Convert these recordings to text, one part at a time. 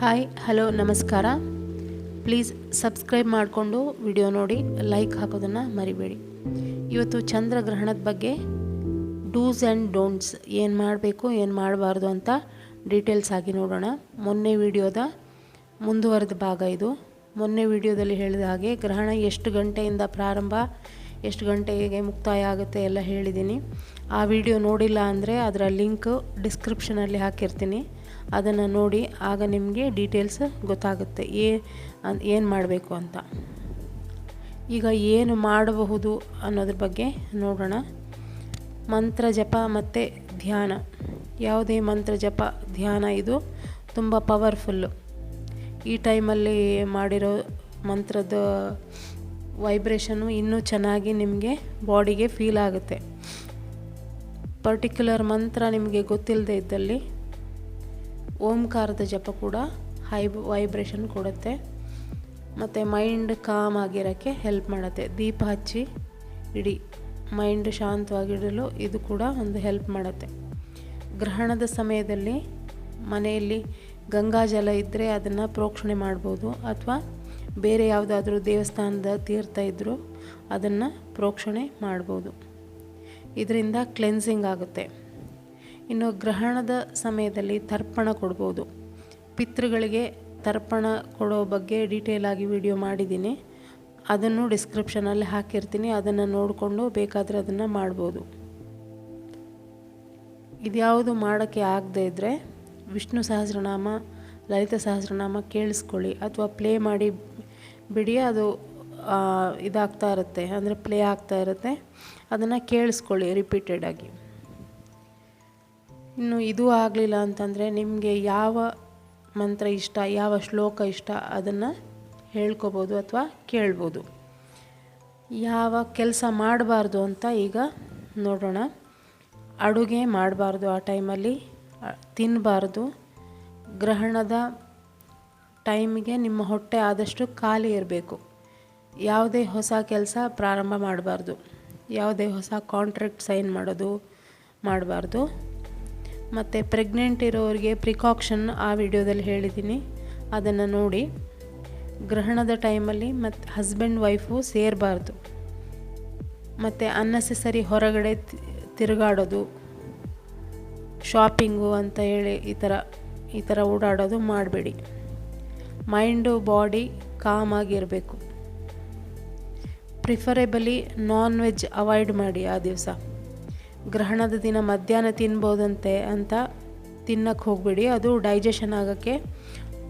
Hi, hello, ನಮಸ್ಕಾರ. Please subscribe ಮಾಡಿಕೊಂಡು video ನೋಡಿ, ಲೈಕ್ ಹಾಕೋದನ್ನು ಮರಿಬೇಡಿ. ಇವತ್ತು ಚಂದ್ರಗ್ರಹಣದ ಬಗ್ಗೆ ಡೂಸ್ ಆ್ಯಂಡ್ ಡೋಂಟ್ಸ್, ಏನು ಮಾಡಬೇಕು, ಏನು ಮಾಡಬಾರ್ದು ಅಂತ ಡೀಟೇಲ್ಸ್ ಆಗಿ ನೋಡೋಣ. ಮೊನ್ನೆ ವಿಡಿಯೋದ ಮುಂದುವರೆದ ಭಾಗ ಇದು. ಮೊನ್ನೆ ವಿಡಿಯೋದಲ್ಲಿ ಹೇಳಿದ ಹಾಗೆ ಗ್ರಹಣ ಎಷ್ಟು ಗಂಟೆಯಿಂದ ಪ್ರಾರಂಭ, ಎಷ್ಟು ಗಂಟೆಗೆ ಮುಕ್ತಾಯ ಆಗುತ್ತೆ ಎಲ್ಲ ಹೇಳಿದ್ದೀನಿ. ಆ ವಿಡಿಯೋ ನೋಡಿಲ್ಲ ಅಂದರೆ ಅದರ ಲಿಂಕ್ ಡಿಸ್ಕ್ರಿಪ್ಷನಲ್ಲಿ ಹಾಕಿರ್ತೀನಿ. ಅದನ್ನು ನೋಡಿ ಆಗ ನಿಮಗೆ ಡೀಟೇಲ್ಸ್ ಗೊತ್ತಾಗುತ್ತೆ. ಏ ಏನು ಮಾಡಬೇಕು ಅಂತ. ಈಗ ಏನು ಮಾಡಬಹುದು ಅನ್ನೋದ್ರ ಬಗ್ಗೆ ನೋಡೋಣ. ಮಂತ್ರ, ಜಪ ಮತ್ತು ಧ್ಯಾನ. ಯಾವುದೇ ಮಂತ್ರ, ಜಪ, ಧ್ಯಾನ ಇದು ತುಂಬ ಪವರ್ಫುಲ್ಲು ಈ ಟೈಮಲ್ಲಿ ಮಾಡಿರೋ ಮಂತ್ರದ ವೈಬ್ರೇಷನ್ನು ಇನ್ನೂ ಚೆನ್ನಾಗಿ ನಿಮಗೆ ಬಾಡಿಗೆ ಫೀಲ್ ಆಗುತ್ತೆ. ಪರ್ಟಿಕ್ಯುಲರ್ ಮಂತ್ರ ನಿಮಗೆ ಗೊತ್ತಿಲ್ಲದೆ ಇದ್ದಲ್ಲಿ ಓಂಕಾರದ ಜಪ ಕೂಡ ಹೈ ವೈಬ್ರೇಷನ್ ಕೊಡುತ್ತೆ. ಮತ್ತು ಮೈಂಡ್ ಕಾಮ್ ಆಗಿರೋಕ್ಕೆ ಹೆಲ್ಪ್ ಮಾಡುತ್ತೆ. ದೀಪ ಹಚ್ಚಿ, ಇಡಿ ಮೈಂಡ್ ಶಾಂತವಾಗಿಡಲು ಇದು ಕೂಡ ಒಂದು ಹೆಲ್ಪ್ ಮಾಡುತ್ತೆ. ಗ್ರಹಣದ ಸಮಯದಲ್ಲಿ ಮನೆಯಲ್ಲಿ ಗಂಗಾಜಲ ಇದ್ದರೆ ಅದನ್ನು ಪ್ರೋಕ್ಷಣೆ ಮಾಡ್ಬೋದು. ಅಥವಾ ಬೇರೆ ಯಾವುದಾದ್ರೂ ದೇವಸ್ಥಾನದ ತೀರ್ಥ ಇದ್ದರೂ ಅದನ್ನು ಪ್ರೋಕ್ಷಣೆ ಮಾಡ್ಬೋದು. ಇದರಿಂದ ಕ್ಲೆನ್ಸಿಂಗ್ ಆಗುತ್ತೆ. ಇನ್ನು ಗ್ರಹಣದ ಸಮಯದಲ್ಲಿ ತರ್ಪಣ ಕೊಡ್ಬೋದು. ಪಿತೃಗಳಿಗೆ ತರ್ಪಣ ಕೊಡೋ ಬಗ್ಗೆ ಡೀಟೇಲ್ ಆಗಿ ವಿಡಿಯೋ ಮಾಡಿದ್ದೀನಿ. ಅದನ್ನು ಡಿಸ್ಕ್ರಿಪ್ಷನಲ್ಲಿ ಹಾಕಿರ್ತೀನಿ. ಅದನ್ನು ನೋಡಿಕೊಂಡು ಬೇಕಾದರೆ ಅದನ್ನು ಮಾಡ್ಬೋದು. ಇದ್ಯಾವುದು ಮಾಡೋಕ್ಕೆ ಆಗದೇ ಇದ್ದರೆ ವಿಷ್ಣು ಸಹಸ್ರನಾಮ, ಲಲಿತ ಸಹಸ್ರನಾಮ ಕೇಳಿಸ್ಕೊಳ್ಳಿ. ಅಥವಾ ಪ್ಲೇ ಮಾಡಿ ಬಿಡಿ, ಅದು ಇದಾಗ್ತಾ ಇರುತ್ತೆ. ಅಂದರೆ ಪ್ಲೇ ಆಗ್ತಾ ಇರುತ್ತೆ. ಅದನ್ನು ಕೇಳಿಸ್ಕೊಳ್ಳಿ ರಿಪೀಟೆಡಾಗಿ ಇನ್ನು ಇದು ಆಗಲಿಲ್ಲ ಅಂತಂದರೆ ನಿಮಗೆ ಯಾವ ಮಂತ್ರ ಇಷ್ಟ, ಯಾವ ಶ್ಲೋಕ ಇಷ್ಟ ಅದನ್ನು ಹೇಳ್ಕೊಬೋದು ಅಥವಾ ಕೇಳ್ಬೋದು. ಯಾವ ಕೆಲಸ ಮಾಡಬಾರ್ದು ಅಂತ ಈಗ ನೋಡೋಣ. ಅಡುಗೆ ಮಾಡಬಾರ್ದು ಆ ಟೈಮಲ್ಲಿ ತಿನ್ನಬಾರ್ದು ಗ್ರಹಣದ ಟೈಮಿಗೆ ನಿಮ್ಮ ಹೊಟ್ಟೆ ಆದಷ್ಟು ಖಾಲಿ ಇರಬೇಕು. ಯಾವುದೇ ಹೊಸ ಕೆಲಸ ಪ್ರಾರಂಭ ಮಾಡಬಾರ್ದು. ಯಾವುದೇ ಹೊಸ ಕಾಂಟ್ರಾಕ್ಟ್ ಸೈನ್ ಮಾಡೋದು ಮಾಡಬಾರ್ದು. ಮತ್ತು ಪ್ರೆಗ್ನೆಂಟ್ ಇರೋರಿಗೆ ಪ್ರಿಕಾಕ್ಷನ್ ಆ ವಿಡಿಯೋದಲ್ಲಿ ಹೇಳಿದ್ದೀನಿ. ಅದನ್ನು ನೋಡಿ. ಗ್ರಹಣದ ಟೈಮಲ್ಲಿ ಮತ್ತು ಹಸ್ಬೆಂಡ್ ವೈಫು ಸೇರಬಾರ್ದು. ಮತ್ತು ಅನ್ನೆಸೆಸರಿ ಹೊರಗಡೆ ತಿರುಗಾಡೋದು. ಶಾಪಿಂಗು ಅಂತ ಹೇಳಿ ಈ ಥರ ಈ ಥರ ಓಡಾಡೋದು ಮಾಡಬೇಡಿ. ಮೈಂಡು ಬಾಡಿ ಕಾಮ್ ಆಗಿರಬೇಕು. ಪ್ರಿಫರೇಬಲಿ ನಾನ್ ವೆಜ್ ಅವಾಯ್ಡ್ ಮಾಡಿ ಆ ದಿವಸ. ಗ್ರಹಣದ ದಿನ ಮಧ್ಯಾಹ್ನ ತಿನ್ಬೋದಂತೆ ಅಂತ ತಿನ್ನಕ್ಕೆ ಹೋಗಬೇಡಿ. ಅದು ಡೈಜೆಷನ್ ಆಗೋಕ್ಕೆ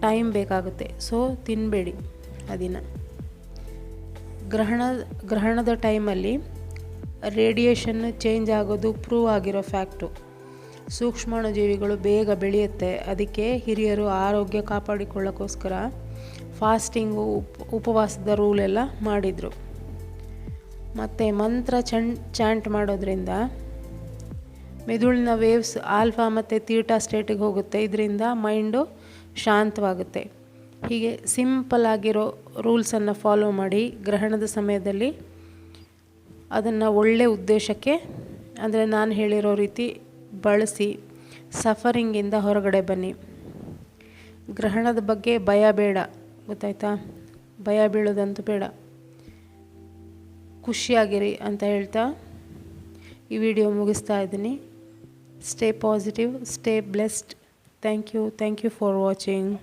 ಟೈಮ್ ಬೇಕಾಗುತ್ತೆ. ಸೊ ತಿನ್ನಬೇಡಿ ದಿನ. ಗ್ರಹಣ, ಗ್ರಹಣದ ಟೈಮಲ್ಲಿ ರೇಡಿಯೇಷನ್ ಚೇಂಜ್ ಆಗೋದು ಪ್ರೂವ್ ಆಗಿರೋ ಫ್ಯಾಕ್ಟು ಸೂಕ್ಷ್ಮಾಣುಜೀವಿಗಳು ಬೇಗ ಬೆಳೆಯುತ್ತೆ. ಅದಕ್ಕೆ ಹಿರಿಯರು ಆರೋಗ್ಯ ಕಾಪಾಡಿಕೊಳ್ಳೋಕ್ಕೋಸ್ಕರ ಫಾಸ್ಟಿಂಗು ಉಪ್, ಉಪವಾಸದ ರೂಲೆಲ್ಲ ಮಾಡಿದರು. ಮತ್ತು ಮಂತ್ರ ಚಂಡ್ ಚಾಂಟ್ ಮಾಡೋದ್ರಿಂದ ಮೆದುಳಿನ ವೇವ್ಸ್ ಆಲ್ಫಾ ಮತ್ತು ತೀಟಾ ಸ್ಟೇಟಿಗೆ ಹೋಗುತ್ತೆ. ಇದರಿಂದ ಮೈಂಡು ಶಾಂತವಾಗುತ್ತೆ. ಹೀಗೆ ಸಿಂಪಲ್ ಆಗಿರೋ ರೂಲ್ಸನ್ನು ಫಾಲೋ ಮಾಡಿ ಗ್ರಹಣದ ಸಮಯದಲ್ಲಿ ಅದನ್ನು ಒಳ್ಳೆ ಉದ್ದೇಶಕ್ಕೆ, ಅಂದರೆ ನಾನು ಹೇಳಿರೋ ರೀತಿ ಬಳಸಿ ಸಫರಿಂಗಿಂದ ಹೊರಗಡೆ ಬನ್ನಿ. ಗ್ರಹಣದ ಬಗ್ಗೆ ಭಯ ಬೇಡ. ಗೊತ್ತಾಯ್ತಾ? ಭಯ ಬೀಳೋದಂತೂ ಬೇಡ. ಖುಷಿಯಾಗಿರಿ ಅಂತ ಹೇಳ್ತಾ ಈ ವಿಡಿಯೋ ಮುಗಿಸ್ತಾ ಇದ್ದೀನಿ. stay positive stay blessed. Thank you thank you for watching.